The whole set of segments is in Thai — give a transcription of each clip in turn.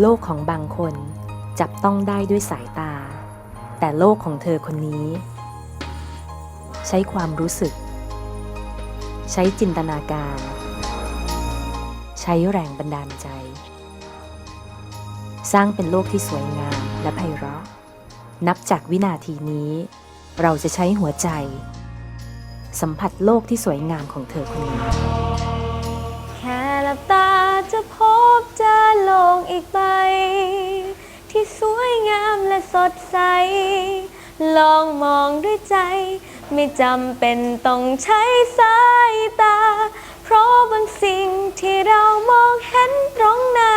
โลกของบางคนจับต้องได้ด้วยสายตา แต่โลกของเธอคนนี้ ใช้ความรู้สึก ใช้จินตนาการ ใช้แรงบันดาลใจ สร้างเป็นโลกที่สวยงามและไพเราะ นับจากวินาทีนี้ เราจะใช้หัวใจ สัมผัสโลกที่สวยงามของเธอคนนี้ โลกอีกใบ ที่สวยงามและสดใส ลองมองด้วยใจ ไม่จำเป็นต้องใช้สายตา เพราะบางสิ่งที่เรามองเห็นตรงหน้า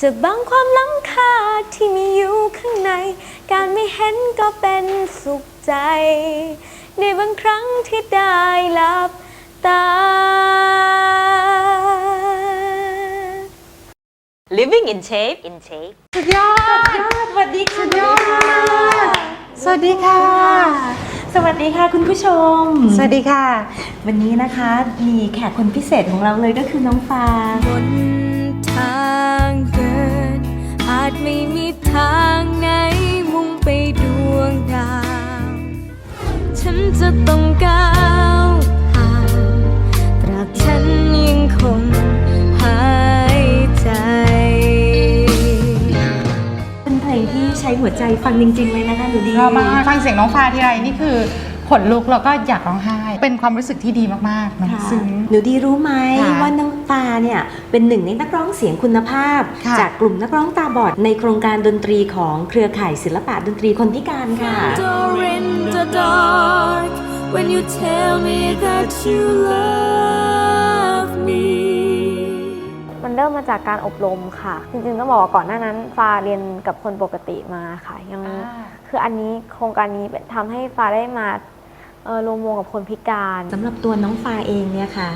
จะบังความล้ำค่าที่มีอยู่ข้างใน การไม่เห็นก็เป็นสุขใจ ในบางครั้งที่ได้หลับตา Living in shape in shape สุดยอด สวัสดีค่ะ สุดยอดสวัสดีค่ะ สวัสดีค่ะคุณผู้ชม สวัสดีค่ะ วันนี้นะคะมีแขกคนพิเศษของเราเลยก็คือน้องฟ้า บนทางเดินอาจไม่มีทางไหน หัวใจฟังจริง ๆ เลยนะคะหนูดีเรามากฟังเสียงน้องฟ้าทีไรนี่คือขนลุกแล้วก็อยากร้องไห้ เป็นความรู้สึกที่ดีมากๆเนอะค่ะซึ้ง หนูดีรู้ไหมค่ะว่าน้องฟ้าเนี่ยเป็นหนึ่งในนักร้องเสียงคุณภาพ ค่ะ จากกลุ่มนักร้องตาบอดในโครงการดนตรีของเครือข่ายศิลปะดนตรีคนพิการค่ะ Door in the dark when you tell me that you love me มันเริ่มมาจากการอบรมค่ะ จริงๆต้องบอกว่าก่อนหน้านั้นฟ้าเรียนกับคนปกติมาค่ะ ยังคืออันนี้โครงการนี้เป็นทำให้ฟ้าได้มาเอ่อรวมวงกับคนพิการสำหรับตัวน้องฟ้าเองเนี่ยค่ะ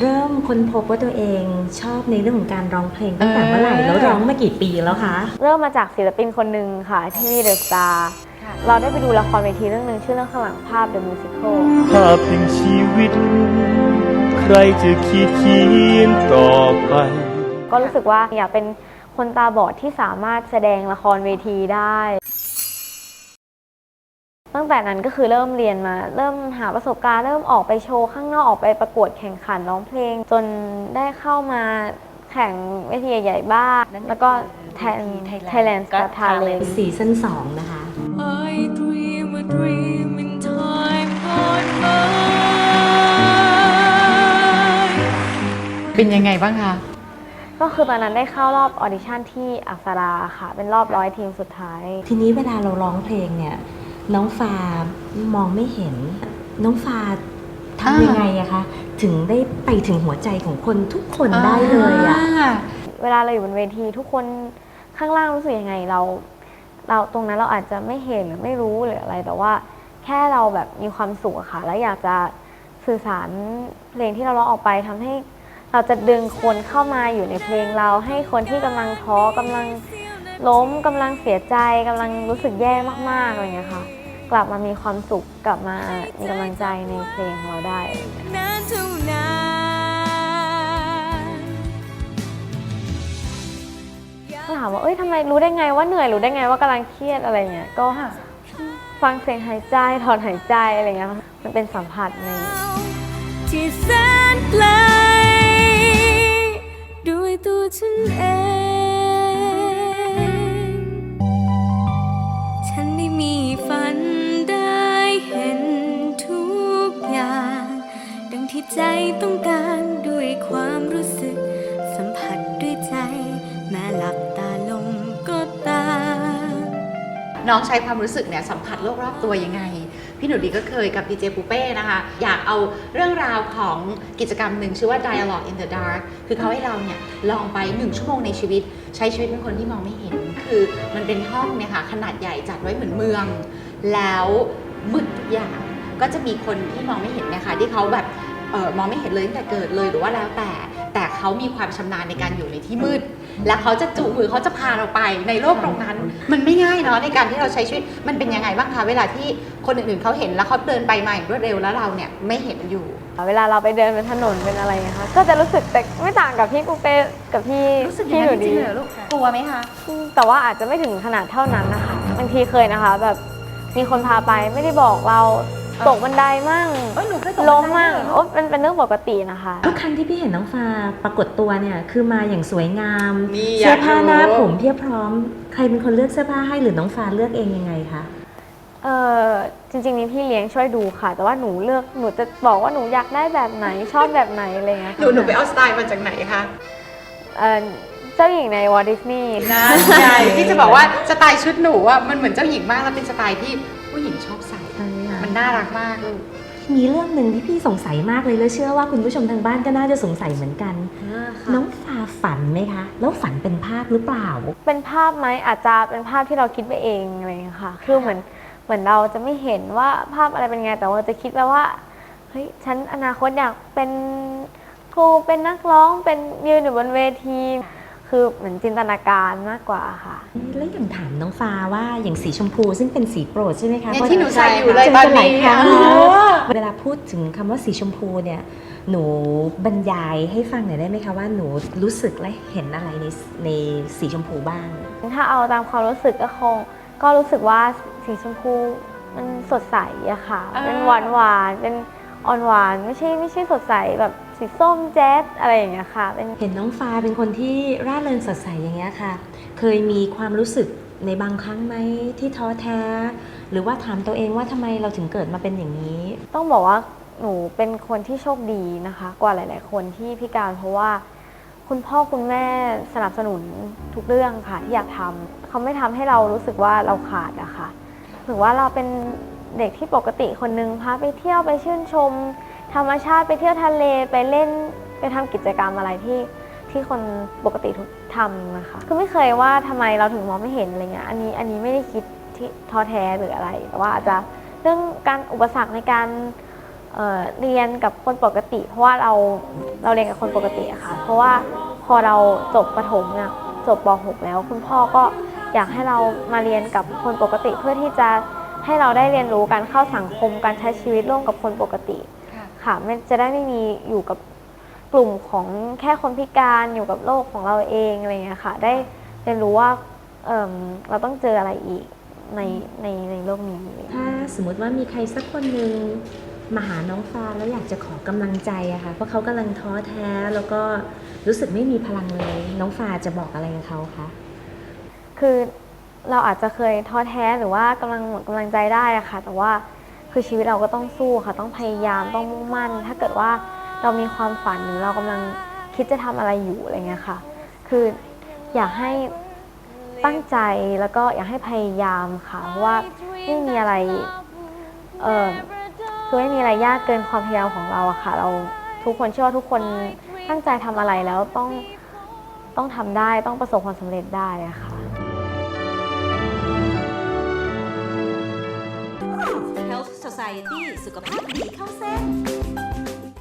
เริ่มค้นพบว่าตัวเองชอบในเรื่องของการร้องเพลงตั้งแต่เมื่อไหร่เออแล้วร้องมากี่ปีแล้วคะเริ่มมาจากศิลปินคนหนึ่งค่ะที่เดอะสตาร์เราได้ไปดูละครเวทีเรื่องหนึ่งชื่อเรื่องข้างหลังภาพ The Musical ภาพแห่งชีวิตใค รจะขีดเขียนต่อไป ก็รู้สึกว่าอยากเป็นคนตาบอดที่สามารถแสดงละครเวทีได้ ตั้งแต่นั้นก็คือเริ่มเรียนมา เริ่มหาประสบการณ์ เริ่มออกไปโชว์ข้างนอกออกไปประกวดแข่งขันร้องเพลง จนได้เข้ามาแข่งเวทีใหญ่ๆบ้างแล้วก็แทน Thailand Got Talent ซีซั่น2นะคะ I dream a dream in time gone by เป็นยังไงบ้างคะก็คือตอนนั้นได้เข้ารอบออดิชั่นที่อักษราค่ะ เป็นรอบร้อยทีมสุดท้าย ทีนี้เวลาเราร้องเพลงเนี่ย น้องฟ้ามองไม่เห็น น้องฟ้าทำยังไงอะคะ ถึงได้ไปถึงหัวใจของคนทุกคนได้เลยอะเวลาเราอยู่บนเวทีทุกคนข้างล่างรู้สึกยังไงเรา เราตรงนั้นเราอาจจะไม่เห็นหรือไม่รู้หรืออะไร แต่ว่าแค่เราแบบมีความสุขอะค่ะ แล้วอยากจะสื่อสารเพลงที่เราร้องออกไปทำให้ เราจะดึงคนเข้ามาอยู่ในเพลงเรา ให้คนที่กำลังท้อกำลังล้มกำลังเสียใจกำลังรู้สึกแย่มากๆอะไรเงี้ยค่ะ กลับมามีความสุขกลับมามีกำลังใจในเพลงของเราได้อะไรเงี้ยนานเท่านานถามว่าเอ้ยทำไมรู้ได้ไงว่าเหนื่อยรู้ได้ไงว่ากำลังเครียดอะไรเงี้ยก็ฟังเสียงหายใจถอนหายใจอะไรเงี้ยมันเป็นสัมผัสในที่แสนไกล น้องใช้ความรู้สึกเนี่ยสัมผัสโลกรอบตัวยังไง พี่หนูดีก็เคยกับดีเจปูเป้นะคะ อยากเอาเรื่องราวของกิจกรรมหนึ่งชื่อว่า Dialogue in the Dark คือเขาให้เราเนี่ยลองไป 1 ชั่วโมงในชีวิต ใช้ชีวิตเป็นคนที่มองไม่เห็น คือมันเป็นห้องเนี่ยค่ะขนาดใหญ่จัดไว้เหมือนเมือง แล้วมืดทุกอย่างก็จะมีคนที่มองไม่เห็นเนะคะที่เขาแบบออมองไม่เห็นเลยตั้งแต่เกิดเลยหรือว่าแล้วแต่ เขามีความชำนาญในการอยู่ในที่มืด และเขาจะจูงมือเขาจะพาเราไปในโลกตรงนั้น มันไม่ง่ายเนาะในการที่เราใช้ชีวิตมันเป็นยังไงบ้างคะเวลาที่คนอื่นๆเขาเห็นแล้วเขาเดินไปมาอย่างรวดเร็วแล้วเราเนี่ยไม่เห็นอยู่ เวลาเราไปเดินเป็นถนนเป็นอะไรนะคะก็จะรู้สึกแต่ไม่ต่างกับพี่ปูเป้กับพี่รู้สึกอพี่ย่างหนั้นูนจริดีงๆเหรอลูกกลัวไหมคะ แต่ว่าอาจจะไม่ถึงขนาดเท่านั้นนะคะบางทีเคยนะคะ แบบมีคนพาไปไม่ได้บอกเรา ตกบันไดมั่งเอ้ยหนูเคยตกล้มบันไดมั่งด้วยเหรอ โอ๊ยเป็นเป็นเรื่องปกตินะคะ ทุกครั้งที่พี่เห็นน้องฟ้าปรากฏตัวเนี่ยคือมาอย่างสวยงามนี่เสื้อผ้าหน้าอยากรู้ ผมเพียบพร้อม ใครเป็นคนเลือกเสื้อผ้าให้หรือน้องฟ้าเลือกเองยังไงคะเออจริงๆมีพี่เลี้ยงช่วยดูค่ะ แต่ว่าหนูเลือกหนูจะบอกว่าหนูอยากได้แบบไหนชอบแบบไหนอะไรเงี้ยหนูหนูไปเอาสไตล์มาจากไหนคะเออเจ้าหญิงในวอลดิสนีย์นะใช่พี่จะบอกว่าสไตล์ชุดหนูอะมันเหมือนเจ้าหญิงมากแล้วเป็นสไตล์ที่ผู้หญิงชอบใส่ใช่ค่ะ มันน่ารักมากลูกมีเรื่องหนึ่งที่พี่สงสัยมากเลยแล้วเชื่อว่าคุณผู้ชมทางบ้านก็น่าจะสงสัยเหมือนกัน น้องฟ้าฝันไหมคะ แล้วฝันเป็นภาพหรือเปล่า เป็นภาพไหมอาจจะเป็นภาพที่เราคิดไปเองอะไรเงี้ยค่ะ คือเหมือนเหมือนเราจะไม่เห็นว่าภาพอะไรเป็นไงแต่ว่าจะคิดแล้วว่าเฮ้ยฉันอนาคตอยากเป็นครูเป็นนักร้องเป็นยืนอยู่บนเวที คือเหมือนจินตนาการมากกว่าค่ะ แล้วอย่างถามน้องฟ้าว่าอย่างสีชมพูซึ่งเป็นสีโปรดใช่ไหมคะเนี่ยที่หนูใส่อยู่เลยจตอนจะหลายนี้ครั้งอ๋อเวลาพูดถึงคำว่าสีชมพูเนี่ยหนูบรรยายให้ฟังหน่อยได้ไหมคะว่าหนูรู้สึกและเห็นอะไรในในสีชมพูบ้าง ถ้าเอาตามความรู้สึกก็คง ก็รู้สึกว่าสีชมพูมันสดใสอะค่ะอ่าเป็นหวานหวานๆเป็นอ่อนหวานไม่ใช่ไม่ใช่สดใสแบบ สีส้มแจ๊ดอะไรอย่างเงี้ยค่ะเป็นเห็นน้องฟ้าเป็นคนที่ร่าเริงสดใสอย่างเงี้ยค่ะ เคยมีความรู้สึกในบางครั้งไหมที่ท้อแท้ หรือว่าถามตัวเองว่าทำไมเราถึงเกิดมาเป็นอย่างนี้ ต้องบอกว่าหนูเป็นคนที่โชคดีนะคะ กว่าหลาย ๆ คนที่พิการเพราะว่า คุณพ่อคุณแม่สนับสนุนทุกเรื่องค่ะที่อยากทำเขาไม่ทำให้เรารู้สึกว่าเราขาดอะค่ะถือว่าเราเป็นเด็กที่ปกติคนนึงพาไปเที่ยวไปชื่นชม ธรรมชาติไปเที่ยวทะเลไปเล่นไปทำกิจกรรมอะไรที่ที่คนปกติทุกทำนะคะคือไม่เคยว่าทำไมเราถึงมองไม่เห็นอะไรเงี้ยอันนี้อันนี้ไม่ได้คิดที่ท้อแท้หรืออะไร แต่ว่าอาจจะเรื่องการอุปสรรคในการเเรียนกับคนปกติ เพราะว่าเราเราเรียนกับคนปกติอะค่ะเพราะว่าพอเราจบประถมเนี่ยจบป .6 แล้ว คุณพ่อก็อยากให้เรามาเรียนกับคนปกติเพื่อที่จะให้เราได้เรียนรู้การเข้าสังคมการใช้ชีวิตร่วมกับคนปกติ ค่ะค่ะไม่จะได้ไม่มีอยู่กับกลุ่มของแค่คนพิการอยู่กับโลกของเราเองอะไรเงี้ยค่ะ ได้เรียนรู้ว่าเอิ่มเราต้องเจออะไรอีกในในในโลกนี้ ถ้าสมมติว่ามีใครสักคนหนึ่งมาหาน้องฟ้าแล้วอยากจะขอกำลังใจอะค่ะเพราะเขากำลังท้อแท้แล้วก็รู้สึกไม่มีพลังเลย น้องฟ้าจะบอกอะไรกับเขาคะคือเราอาจจะเคยท้อแท้หรือว่ากำลังหมดกำลังใจได้อะค่ะ แต่ว่า คือชีวิตเราก็ต้องสู้ค่ะ ต้องพยายามต้องมุ่งมั่น ถ้าเกิดว่าเรามีความฝันหรือเรากำลังคิดจะทำอะไรอยู่อะไรเงี้ยค่ะ คืออยากให้ตั้งใจแล้วก็อยากให้พยายามค่ะเพราะว่าไม่มีอะไรเออคือไม่มีอะไรยากเกินความพยายามของเราอะค่ะ เราทุกคนเชื่อว่าทุกคนตั้งใจทำอะไรแล้วต้องต้องทำได้ต้องประสบความสำเร็จได้อะค่ะ Society สุขภาพดีเข้าเส้น